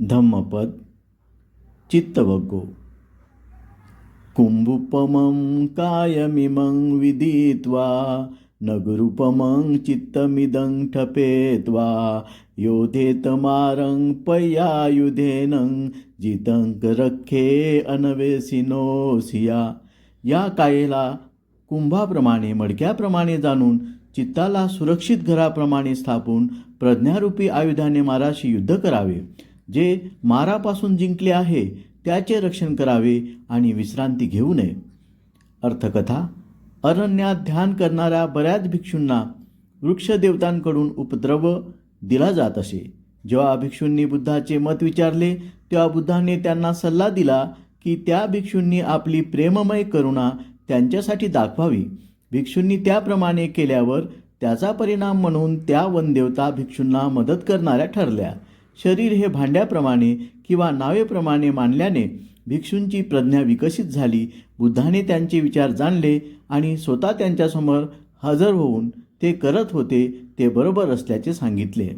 धम्मपद चित्तवगो। कुम्भुपमं कायमिमं विदित्वा नगरूपमं चित्तमिदं ठपेत्वा योधेतमारं पय्यायुधेनं जितंकरख्ये अनवेसिनोसिया। या कायेला कुंभाप्रमाणे मडक्याप्रमाणे जाणून चित्ताला सुरक्षित घराप्रमाणे स्थापून प्रज्ञारूपी आयुधाने माराशी युद्ध करावे. जे मारापासून जिंकले आहे त्याचे रक्षण करावे आणि विश्रांती घेऊ नये. अर्थकथा अरण्यात ध्यान करणाऱ्या बऱ्याच भिक्षूंना वृक्षदेवतांकडून उपद्रव दिला जात असे. जेव्हा भिक्षूंनी बुद्धाचे मत विचारले तेव्हा बुद्धाने त्यांना सल्ला दिला की त्या भिक्षूंनी आपली प्रेममय करुणा त्यांच्यासाठी दाखवावी. भिक्षूंनी त्याप्रमाणे केल्यावर त्याचा परिणाम म्हणून त्या वनदेवता भिक्षूंना मदत करणाऱ्या ठरल्या. शरीर हे भांड्याप्रमाणे किंवा नावेप्रमाणे मानल्याने भिक्षूंची प्रज्ञा विकसित झाली. बुद्धाने त्यांचे विचार जाणले आणि स्वतः त्यांच्यासमोर हजर होऊन ते करत होते ते बरोबर असल्याचे सांगितले.